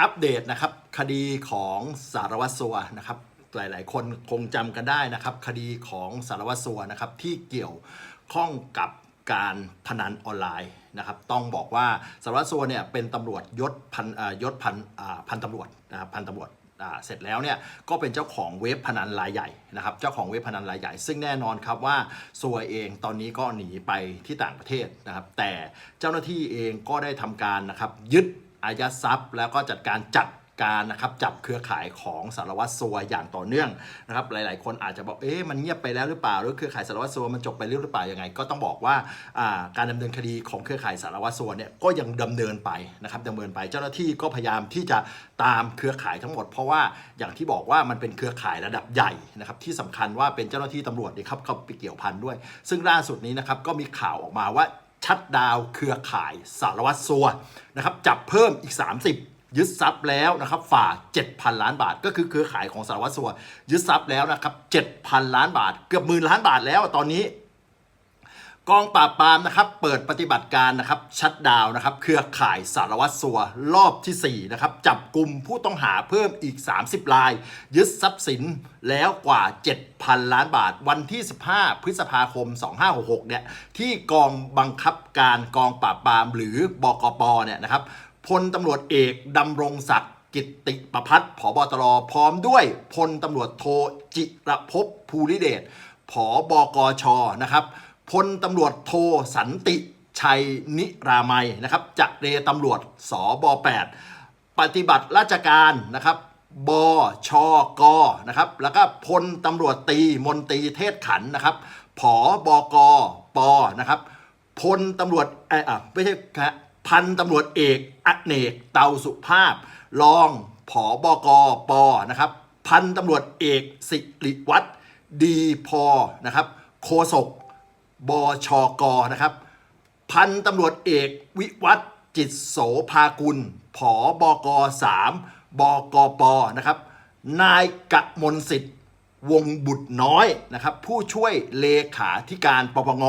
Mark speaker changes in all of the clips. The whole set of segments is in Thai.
Speaker 1: อัปเดตนะครับคดีของสารวัตรสัวนะครับหลาย ๆ คนคงจำกันได้นะครับ คดีของสารวัตรสัวนะครับที่เกี่ยวข้องกับการพนันออนไลน์นะครับ ต้องบอกว่าสารวัตรสัวเนี่ยเป็นตำรวจยศพันยศพันพันตำรวจนะครับพันตำรวจเสร็จแล้วเนี่ยก็เป็นเจ้าของเว็บพนันรายใหญ่นะครับเจ้าของเว็บพนันรายใหญ่ ซึ่งแน่นอนครับว่าซัวเองตอนนี้ก็หนีไปที่ต่างประเทศนะครับ แต่เจ้าหน้าที่เองก็ได้ทำการนะครับยึด อายัดทรัพย์ แล้วก็จัดการจัดการนะครับจับเครือข่ายของสารวัตรสัวอย่างต่อเนื่องนะครับหลาย ๆ คนอาจจะบอกเอ๊ะมันเงียบไปแล้วหรือเปล่าหรือเครือข่ายสารวัตรสัวมันจบไปหรือเปล่ายังไง ก็ต้องบอกว่าการดำเนินคดีของเครือข่ายสารวัตรสัวเนี่ยก็ยังดำเนินไปนะครับดำเนินไปเจ้าหน้าที่ก็พยายามที่จะตามเครือข่ายทั้งหมด เพราะว่าอย่างที่บอกว่ามันเป็นเครือข่ายระดับใหญ่นะครับที่สำคัญว่าเป็นเจ้าหน้าที่ตำรวจนี่ยครับเขาไปเกี่ยวพันด้วย ซึ่งล่าสุดนี้นะครับก็มีข่าวออกมาว่า ชัดดาวเครือข่ายสารวัตรสัวนะครับจับเพิ่มอีก 30 ยึดทรัพย์แล้วนะครับฝ่า 7,000 ล้านบาท ก็คือเครือข่ายของสารวัตรสัวยึดทรัพย์แล้วนะครับ7,000 ล้านบาท เกือบหมื่นล้านบาทแล้วตอนนี้ กองปราบปรามนะครับเปิดปฏิบัติการนะครับชัดดาวนะครับเครือข่ายสารวัตรสัวรอบที่4นะครับจับกลุ่มผู้ต้องหาเพิ่มอีก 30 ราย ยึดทรัพย์สินแล้วกว่า 7,000 ล้านบาท วันที่ 15 พฤษภาคม 2566เนี่ยที่กองบังคับการกองปราบปรามหรือบกปเนี่ยนะครับพลตำรวจเอกดำรงศักดิ์กิตติประพัฒน์ผบตรพร้อมด้วยพลตำรวจโทจิรภพภูริเดชผบกชนะครับ พลตำรวจโทสันติชัยนิรามัยนะครับจะเรตำรวจสบ8ปฏิบัติราชการนะครับบชกนะครับแล้วก็พลตำรวจตีมนตรีเทศขันนะครับผบกปนะครับพลตำรวจเอยอะไม่ใช่ครับพันตำรวจเอกอเนกเตาสุภาพ รองผบกปนะครับพันตำรวจเอกสิริวัตรดีพอนะครับโคศก บชกนะครับ พันตำรวจเอกวิวัฒน์จิตโสภากุลผอบก3บกปนะครับ นายกะมลสิทธิ์วงบุตรน้อยนะครับ ผู้ช่วยเลขาธิการปปง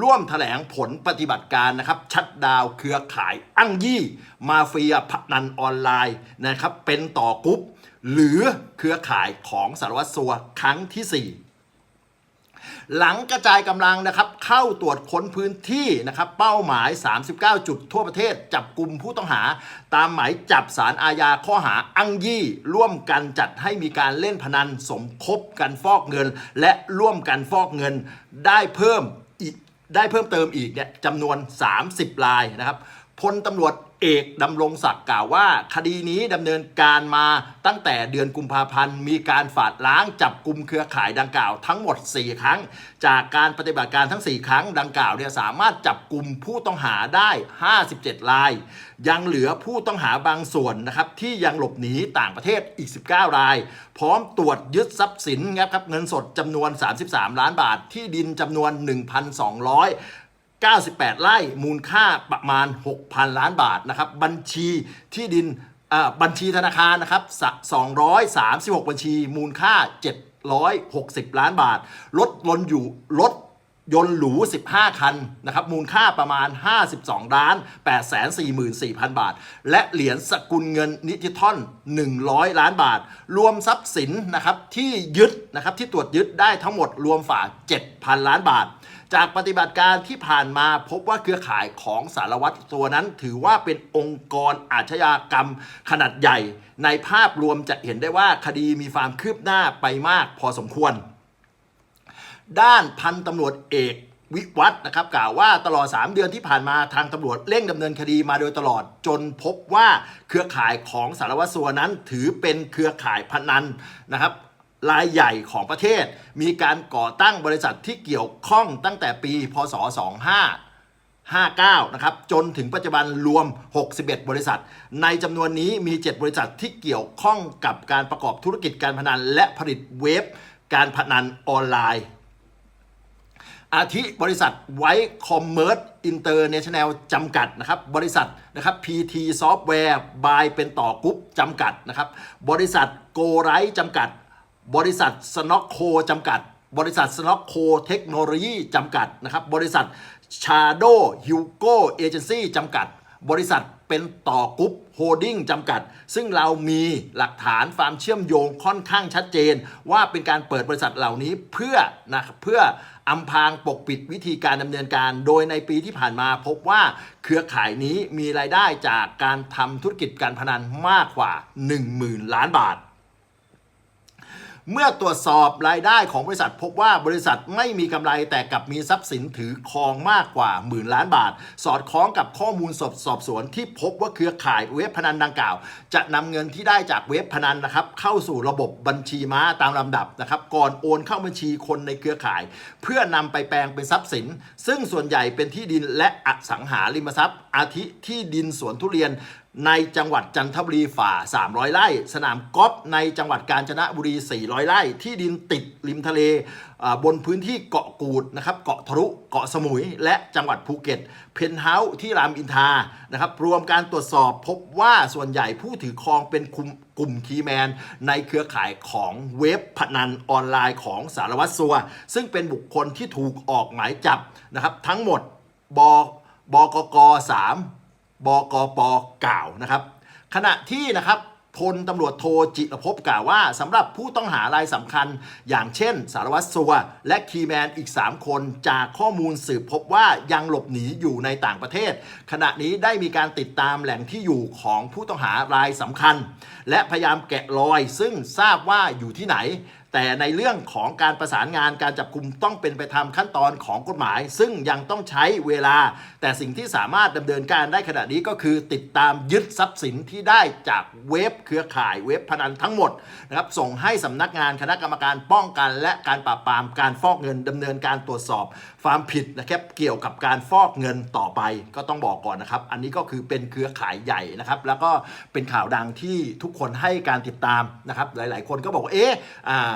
Speaker 1: ร่วมแถลงผลปฏิบัติการนะครับ ชัดดาวเครือข่ายอั้งยี่ มาเฟียพนันออนไลน์นะครับ เป็นต่อกรุ๊ปหรือเครือข่ายของสารวัตรสัวครั้งที่ 4 หลังกระจายกำลังนะครับเข้าตรวจค้นพื้นที่นะครับเป้าหมาย 39 จุดทั่วประเทศ จับกลุ่มผู้ต้องหา ตามหมายจับสารอาญาข้อหาอังยี่ ร่วมกันจัดให้มีการเล่นพนันสมคบกันฟอกเงิน และร่วมกันฟอกเงินได้เพิ่มอีกได้เพิ่มเติมอีกเนี่ยจำนวน 30 รายนะครับพลตำรวจ เอกดำรงศักดิ์กล่าวว่า คดีนี้ดำเนินการมาตั้งแต่เดือนกุมภาพันธ์ มีการฝาดล้างจับกลุ่มเครือข่ายดังกล่าวทั้งหมด 4 ครั้ง จากการปฏิบัติการทั้ง 4 ครั้งดังกล่าวเนี่ยสามารถจับกลุ่มผู้ต้องหาได้ 57 ราย ยังเหลือผู้ต้องหาบางส่วนนะครับที่ยังหลบหนีต่างประเทศอีก 19 ราย พร้อมตรวจยึดทรัพย์สินครับเงินสดจำนวน 33 ล้านบาทที่ดินจำนวน 1,200 98 ไร่มูลค่าประมาณ 6,000 ล้านบาทนะครับบัญชีที่ดินบัญชีธนาคารนะครับ 236 บัญชีมูลค่า 760 ล้านบาท รถยนอยู่รถยนต์หรู 15 คันนะครับมูลค่าประมาณ 52ล้าน844,000 บาท และเหรียญสกุลเงินดิจิทอล100 ล้านบาท รวมทรัพย์สินนะครับที่ยึดนะครับที่ตรวจยึดได้ทั้งหมดรวมฝ่า 7,000 ล้านบาท จากปฏิบัติการที่ผ่านมาพบว่าเครือข่ายของสารวัตรตัวนั้น ถือว่าเป็นองค์กรอาชญากรรมขนาดใหญ่ ในภาพรวมจะเห็นได้ว่าคดีมีความคืบหน้าไปมากพอสมควร ด้านพันตำรวจเอกวิวัฒนะครับกล่าวว่าตลอด 3 เดือนที่ผ่านมาทางตำรวจเร่งดำเนินคดีมาโดยตลอด จนพบว่าเครือข่ายของสารวัตรสัวนั้น ถือเป็นเครือข่ายพนันนะครับ รายใหญ่ของประเทศ มีการก่อตั้งบริษัทที่เกี่ยวข้องตั้งแต่ปี พศ 25 59 นะครับ จนถึงปัจจุบันรวม 61 บริษัท ในจำนวนนี้มี 7 บริษัทที่เกี่ยวข้องกับการประกอบธุรกิจการพนัน และผลิตเว็บการพนันออนไลน์ อาทิบริษัทไว้คอมเมอร์สอินเตอร์เนชั่นแนลจำกัดนะครับ บริษัทนะครับ PT Software by เป็นต่อกรุ๊ปจำกัดนะครับ บริษัทโกไรจำกัด บริษัทสน็อกโคจำกัด บริษัทสน็อกโคเทคโนโลยีจำกัดนะครับบริษัทชาโดฮิวโกเอเจนซี่จำกัด บริษัทเป็นต่อกรุ๊ปโฮดดิ้งจำกัด ซึ่งเรามีหลักฐานความเชื่อมโยงค่อนข้างชัดเจน ว่าเป็นการเปิดบริษัทเหล่านี้เพื่อนะครับเพื่ออำพางปกปิดวิธีการดำเนินการ โดยในปีที่ผ่านมาพบว่าเครือข่ายนี้มีรายได้จากการทำธุรกิจการพนันมากกว่า 10,000 ล้านบาท เมื่อตรวจสอบรายได้ของบริษัท พบว่าบริษัทไม่มีกำไรแต่กลับมีทรัพย์สินถือครองมากกว่าหมื่นล้านบาท สอดคล้องกับข้อมูลสอบสอบสวนที่พบว่าเครือข่ายเว็บพนันดังกล่าว จะนำเงินที่ได้จากเว็บพนันนะครับเข้าสู่ระบบบัญชีม้าตามลำดับนะครับก่อนโอนเข้าบัญชีคนในเครือข่าย เพื่อนำไปแปลงเป็นทรัพย์สิน ซึ่งส่วนใหญ่เป็นที่ดินและอสังหาริมทรัพย์ อาทิที่ดินสวนทุเรียน ในจังหวัดจันทบุรีฝ่า 300 ไร่ สนามกอล์ฟในจังหวัดกาญจนบุรี 400 ไร่ ที่ดินติดริมทะเลบนพื้นที่เกาะกูดนะครับเกาะทะลุเกาะสมุย และจังหวัดภูเก็ต เพนท์เฮาส์ที่รามอินทรานะครับรวมการตรวจสอบพบว่าส่วนใหญ่ผู้ถือครองเป็นกลุ่มกลุ่มคีแมน ในเครือข่ายของเว็บพนันออนไลน์ของสารวัตรสัว ซึ่งเป็นบุคคลที่ถูกออกหมายจับนะครับทั้งหมดบบกก3 บกปกล่าวนะครับ ขณะที่นะครับพลตำรวจโทจิรภพกล่าวว่าสำหรับผู้ต้องหารายสำคัญ อย่างเช่น สารวัตรสัว และคีแมนอีก 3 คนจากข้อมูลสืบพบว่ายังหลบหนีอยู่ในต่างประเทศ ขณะนี้ได้มีการติดตามแหล่งที่อยู่ของผู้ต้องหารายสำคัญ และพยายามแกะรอยซึ่งทราบว่าอยู่ที่ไหน แต่ในเรื่องของการประสานงานการจับกลุ่มต้องเป็นไปตามขั้นตอนของกฎหมาย ซึ่งยังต้องใช้เวลา แต่สิ่งที่สามารถดำเนินการได้ขณะนี้ก็คือติดตามยึดทรัพย์สินที่ได้จากเว็บเครือข่ายเว็บพนันทั้งหมดนะครับส่งให้สำนักงานคณะกรรมการป้องกัน และการปราบปรามการฟอกเงินดำเนินการตรวจสอบความผิดนะครับเกี่ยวกับการฟอกเงินต่อไป ก็ต้องบอกก่อนนะครับ อันนี้ก็คือเป็นเครือข่ายใหญ่นะครับ แล้วก็เป็นข่าวดังที่ทุกคนให้การติดตามนะครับหลาย ๆ คนก็บอกว่าเอ๊ะอ่า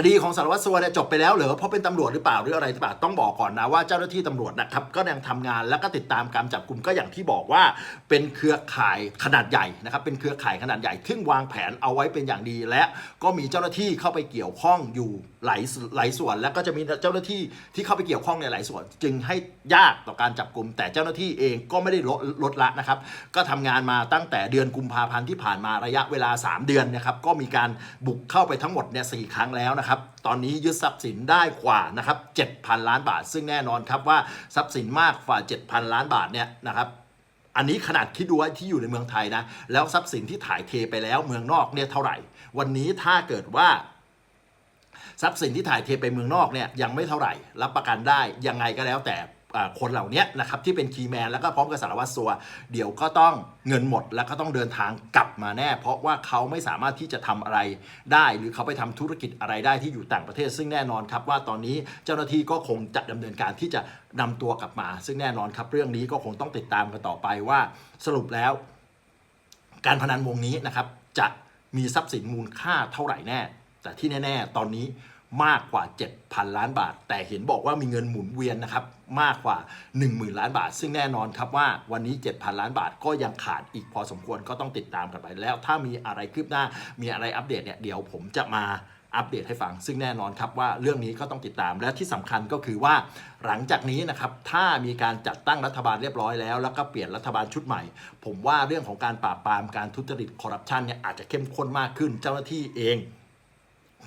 Speaker 1: คดีของสารวัตรสัวเนี่ยจบไปแล้วเหรอเพราะเป็นตำรวจหรือเปล่าหรืออะไรหรือเปล่าต้องบอกก่อนนะว่าเจ้าหน้าที่ตำรวจนะครับก็ยังทำงานแล้วก็ติดตามการจับกลุ่มก็อย่างที่บอกว่า เป็นเครือข่ายขนาดใหญ่นะครับเป็นเครือข่ายขนาดใหญ่ซึ่งวางแผนเอาไว้เป็นอย่างดี และก็มีเจ้าหน้าที่เข้าไปเกี่ยวข้องอยู่หลายหลายส่วนแล้วก็จะมีเจ้าหน้าที่ที่เข้าไปเกี่ยวข้องในหลายส่วน จึงให้ยากต่อการจับกลุ่มแต่เจ้าหน้าที่เองก็ไม่ได้ลดลดละนะครับ ก็ทำงานมาตั้งแต่เดือนกุมภาพันธ์ที่ผ่านมาระยะเวลา 3 เดือนนะครับก็มีการบุกเข้าไปทั้งหมดเนี่ยสครั้งแล้วนะครับตอนนี้ยึดทรัพย์สินได้กว่านะครับ7,000 ล้านบาท ซึ่งแน่นอนครับว่าทรัพย์สินมากกว่า 7,000 ล้านบาทเนี่ยนะครับอันนี้ขนาดคิดดูว่าที่อยู่ในเมืองไทยนะแล้วทรัพย์สินที่ถ่ายเทไปแล้วเมืองนอกเนี่ยเท่าไหร่ วันนี้ถ้าเกิดว่า ทรัพย์สินที่ถ่ายเทไปเมืองนอกเนี่ยยังไม่เท่าไหร่ รับประกันได้ยังไงก็แล้วแต่คนเหล่านี้นะครับที่เป็นคีย์แมนแล้วก็พร้อมกับสารวัตรสัว เดี๋ยวก็ต้องเงินหมดแล้วก็ต้องเดินทางกลับมาแน่ เพราะว่าเขาไม่สามารถที่จะทำอะไรได้ หรือเขาไปทำธุรกิจอะไรได้ที่อยู่ต่างประเทศ ซึ่งแน่นอนครับว่าตอนนี้เจ้าหน้าที่ก็คงจะดำเนินการที่จะนำตัวกลับมา ซึ่งแน่นอนครับเรื่องนี้ก็คงต้องติดตามกันต่อไปว่า สรุปแล้ว การพนันวงนี้นะครับจะมีทรัพย์สินมูลค่าเท่าไหร่แน่ แต่ที่แน่ ๆ ตอนนี้มากกว่า 7,000 ล้านบาท แต่เห็นบอกว่ามีเงินหมุนเวียนนะครับ มากกว่า 10,000 ล้านบาท ซึ่งแน่นอนครับว่าวันนี้ 7,000 ล้านบาทก็ยังขาดอีกพอสมควรก็ต้องติดตามกันไป แล้วถ้ามีอะไรคืบหน้า มีอะไรอัปเดตเนี่ยเดี๋ยวผมจะมาอัปเดตให้ฟัง ซึ่งแน่นอนครับว่าเรื่องนี้ก็ต้องติดตามและที่สำคัญก็คือว่า หลังจากนี้นะครับถ้ามีการจัดตั้งรัฐบาลเรียบร้อยแล้ว แล้วก็เปลี่ยนรัฐบาลชุดใหม่ ผมว่าเรื่องของการปราบปรามการทุจริตคอร์รัปชันเนี่ยอาจจะเข้มข้นมากขึ้นเจ้าหน้าที่เอง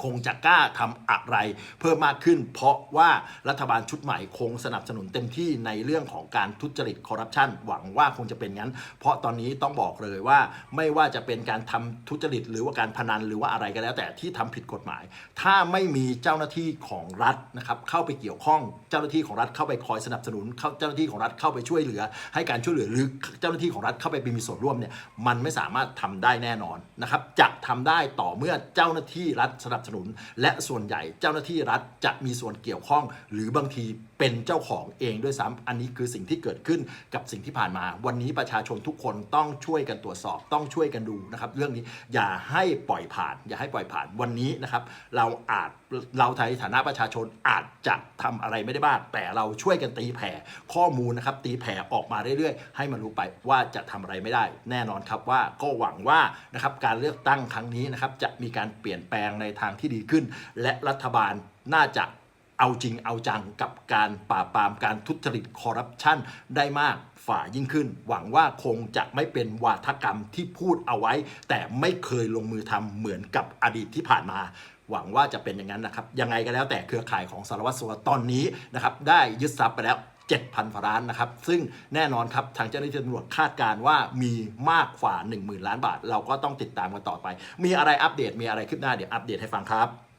Speaker 1: คงจะกล้าทำอะไรเพิ่มมากขึ้น เพราะว่ารัฐบาลชุดใหม่คงสนับสนุนเต็มที่ในเรื่องของการทุจริตคอร์รัปชันหวังว่าคงจะเป็นงั้น เพราะตอนนี้ต้องบอกเลยว่า ไม่ว่าจะเป็นการทำทุจริต หรือว่าการพนันหรือว่าอะไรก็แล้วแต่ที่ทำผิดกฎหมาย ถ้าไม่มีเจ้าหน้าที่ของรัฐนะครับเข้าไปเกี่ยวข้องเจ้าหน้าที่ของรัฐเข้าไปคอยสนับสนุนเข้าเจ้าหน้าที่ของรัฐเข้าไปช่วยเหลือ ให้การช่วยเหลือหรือเจ้าหน้าที่ของรัฐเข้าไปมีส่วนร่วมเนี่ยมันไม่สามารถทำได้แน่นอนนะครับจะทำได้ต่อเมื่อเจ้าหน้าที่รัฐสนับสนุน และส่วนใหญ่เจ้าหน้าที่รัฐจะมีส่วนเกี่ยวข้อง หรือบางทีเป็นเจ้าของเองด้วยซ้ำอันนี้คือสิ่งที่เกิดขึ้นกับสิ่งที่ผ่านมา วันนี้ประชาชนทุกคนต้องช่วยกันตรวจสอบต้องช่วยกันดูนะครับ เรื่องนี้อย่าให้ปล่อยผ่าน อย่าให้ปล่อยผ่านวันนี้นะครับ เราอาจ เราในฐานะประชาชนอาจจะทำอะไรไม่ได้บ้างแต่เราช่วยกันตีแผ่ข้อมูลนะครับ ตีแผ่ออกมาเรื่อยๆ ให้มันรู้ไปว่าจะทำอะไรไม่ได้ แน่นอนครับว่าก็หวังว่านะครับการเลือกตั้งครั้งนี้นะครับจะมีการเปลี่ยนแปลงในทางที่ดีขึ้น และรัฐบาลน่าจะเอาจริงเอาจังกับการปราบปรามการทุจริตคอร์รัปชันได้มากฝ่ายิ่งขึ้น หวังว่าคงจะไม่เป็นวาทกรรมที่พูดเอาไว้ แต่ไม่เคยลงมือทำเหมือนกับอดีตที่ผ่านมา หวังว่าจะเป็นอย่างนั้นนะครับ ยังไงก็แล้วแต่เครือข่ายของสารวัตรสัวตอนนี้นะครับได้ยึดทรัพย์ไปแล้ว7,000ฝาล้านนะครับ ซึ่งแน่นอนครับ ทางเจ้าหน้าที่ตำรวจคาดการณ์ว่ามีมากกว่า 10,000 ล้านบาท เราก็ต้องติดตามกันต่อไป มีอะไรอัปเดตมีอะไรคืบหน้าเดี๋ยวอัปเดตให้ฟังครับ